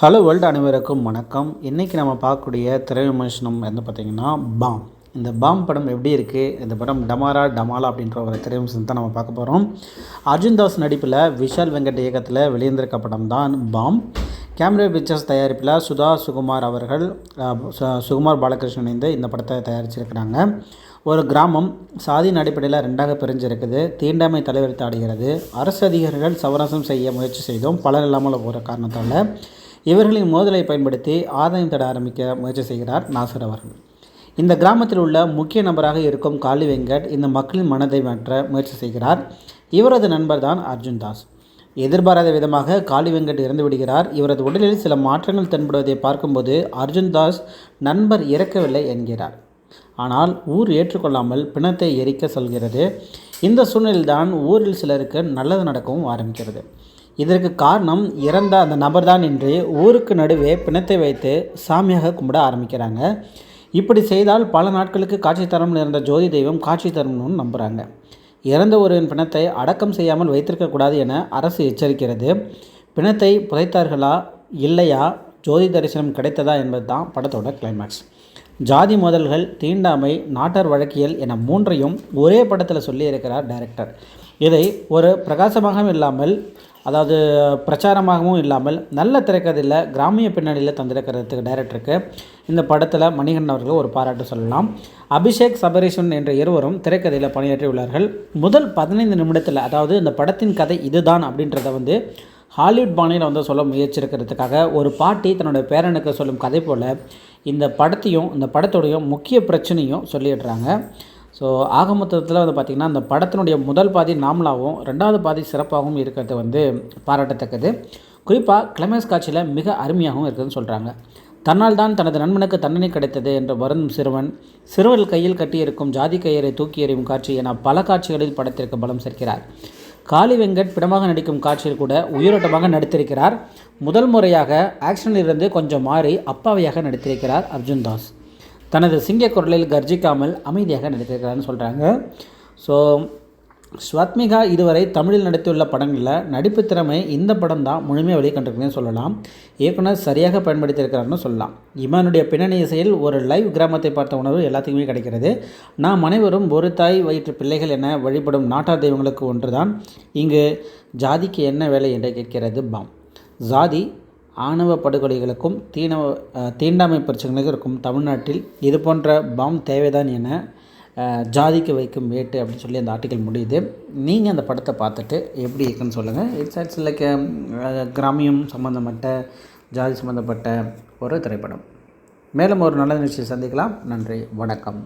Hello world அனைவருக்கும் வணக்கம். இன்றைக்கி நம்ம பார்க்கக்கூடிய திரை விமர்சனம் வந்து பார்த்திங்கன்னா பாம். இந்த பாம் படம் எப்படி இருக்குது இந்த படம் டமாரா டமாலா அப்படின்ற ஒரு திரை விமர்சனம் தான் நம்ம பார்க்க போகிறோம் அர்ஜுன் தாஸ் நடிப்பில் விஷால் வெங்கட் இயக்கத்தில் வெளியிருந்திருக்க படம் தான் பாம். கேமரா பிக்சர்ஸ் தயாரிப்பில் சுதா சுகுமார் அவர்கள் சு- சுகுமார் பாலகிருஷ்ணன் இணைந்து இந்த படத்தை தயாரிச்சிருக்கிறாங்க. ஒரு கிராமம் சாதியின் அடிப்படையில் ரெண்டாக பிரிஞ்சிருக்குது. தீண்டாமை தலைவரித்து ஆடுகிறது அரசு அதிகாரிகள் சவரசம் செய்ய முயற்சி செய்தும் பலர் இல்லாமல் போகிற காரணத்தால் இவர்களின் மோதலை பயன்படுத்தி ஆதாயம் தட ஆரம்பிக்க முயற்சி செய்கிறார் நாசர் அவர்கள். இந்த கிராமத்தில் உள்ள முக்கிய நபராக இருக்கும் காளி வெங்கட் இந்த மக்களின் மனதை மாற்ற முயற்சி செய்கிறார். இவரது நண்பர் தான் அர்ஜுன் தாஸ். எதிர்பாராத விதமாக காளி வெங்கட் இறந்து விடுகிறார். இவரது உடலில் சில மாற்றங்கள் தென்படுவதை பார்க்கும்போது அர்ஜுன் தாஸ் நண்பர் இறக்கவில்லை என்கிறார். ஆனால் ஊர் ஏற்றுக்கொள்ளாமல் பிணத்தை எரிக்க சொல்கிறது. இந்த சூழ்நிலையில்தான் ஊரில் சிலருக்கு நல்லது நடக்கவும் ஆரம்பிக்கிறது. இதற்கு காரணம் இறந்த அந்த நபர்தான் என்று ஊருக்கு நடுவே பிணத்தை வைத்து சாமியாக கும்பிட ஆரம்பிக்கிறாங்க. இப்படி செய்தால் பல நாட்களுக்கு காட்சி தரம்னு இருந்த ஜோதி தெய்வம் காட்சி தரணும்னு நம்புகிறாங்க இறந்த ஒருவின் பிணத்தை அடக்கம் செய்யாமல் வைத்திருக்கக்கூடாது என அரசு எச்சரிக்கிறது. பிணத்தை புதைத்தார்களா இல்லையா ஜோதி தரிசனம் கிடைத்ததா என்பது தான் படத்தோட கிளைமேக்ஸ் ஜாதி மோதல்கள் தீண்டாமை நாட்டார் வழக்கியல் என மூன்றையும் ஒரே படத்தில் சொல்லியிருக்கிறார் டைரக்டர் இதை ஒரு பிரகாசமாகவும் இல்லாமல் அதாவது பிரச்சாரமாகவும் இல்லாமல் நல்ல திரைக்கதையில் கிராமிய பின்னணியில் தந்திருக்கிறதுக்கு டைரக்டருக்கு இந்த படத்தில் மணிகண்டன் அவர்கள் ஒரு பாராட்டு சொல்லலாம். அபிஷேக் சபரீஷன் என்ற இருவரும் திரைக்கதையில் பணியாற்றியுள்ளார்கள். முதல் பதினைந்து நிமிடத்தில் அதாவது இந்த படத்தின் கதை இதுதான் அப்படின்றத வந்து ஹாலிவுட் பாணியில் வந்து சொல்ல முயற்சிருக்கிறதுக்காக ஒரு பாட்டி தன்னோட பேரனுக்கு சொல்லும் கதை போல் இந்த படத்தையும் இந்த படத்தோடையும் முக்கிய பிரச்சனையும் சொல்லிடுறாங்க. ஸோ ஆக மொத்தத்தில் வந்து பார்த்திங்கன்னா அந்த படத்தினுடைய முதல் பாதி நாமலாகவும் ரெண்டாவது பாதி சிறப்பாகவும் இருக்கிறது வந்து பாராட்டத்தக்கது. குறிப்பாக கிளமேஸ் காட்சியில் மிக அருமையாகவும் இருக்குதுன்னு சொல்கிறாங்க தன்னால் தான் தனது நண்பனுக்கு தண்டனை கிடைத்தது என்று வருந்தும் சிறுவன் சிறுவர்கள் கையில் கட்டியிருக்கும் ஜாதி கயிறை தூக்கி எறியும் காட்சி என பல காட்சிகளில் படத்திற்கு பலம் சேர்க்கிறார். காளி வெங்கட் பிடமாக நடிக்கும் காட்சியில் கூட உயிரோட்டமாக நடித்திருக்கிறார். முதல் முறையாக ஆக்ஷனிலிருந்து கொஞ்சம் மாறி அப்பாவியாக நடித்திருக்கிறார் அர்ஜுன் தாஸ். தனது சிங்க குரலில் கர்ஜிக்காமல் அமைதியாக நடித்திருக்கிறார்னு சொல்கிறாங்க ஸோ ஸ்வத்மிகா இதுவரை தமிழில் நடித்துள்ள படங்களில் நடிப்பு திறமை இந்த படம் தான் முழுமையாக வெளிக்கண்டிருக்குன்னு சொல்லலாம். இயக்குனர் சரியாக பயன்படுத்தியிருக்கிறார்னு சொல்லலாம். இமானுடைய பின்னணி இசையில் ஒரு லைவ் கிராமத்தை பார்த்த உணர்வு எல்லாத்துக்குமே கிடைக்கிறது. நாம் அனைவரும் ஒரு தாய் வயிற்று பிள்ளைகள் என வழிபடும் நாட்டார் தெய்வங்களுக்கு ஒன்றுதான். இங்கு ஜாதிக்கு என்ன வேலை என்று கேட்கிறது பாம். ஜாதி ஆணவ படுகொலைகளுக்கும் தீனவ தீண்டாமை பிரச்சனைகளுக்கும் இருக்கும் தமிழ்நாட்டில் இது போன்ற பாம் தேவைதான் என ஜாதிக்கு வைக்கும் வேட்டு அப்படின்னு சொல்லி அந்த ஆர்டிக்கல் முடியுது. நீங்கள் அந்த படத்தை பார்த்துட்டு எப்படி இருக்குன்னு சொல்லுங்கள் இட்ஸ் um, ஆட்ஸ் லைக் கிராமியம் சம்மந்தப்பட்ட ஜாதி சம்மந்தப்பட்ட ஒரு திரைப்படம். மேலும் ஒரு நல்ல நிகழ்ச்சியை சந்திக்கலாம். நன்றி வணக்கம்.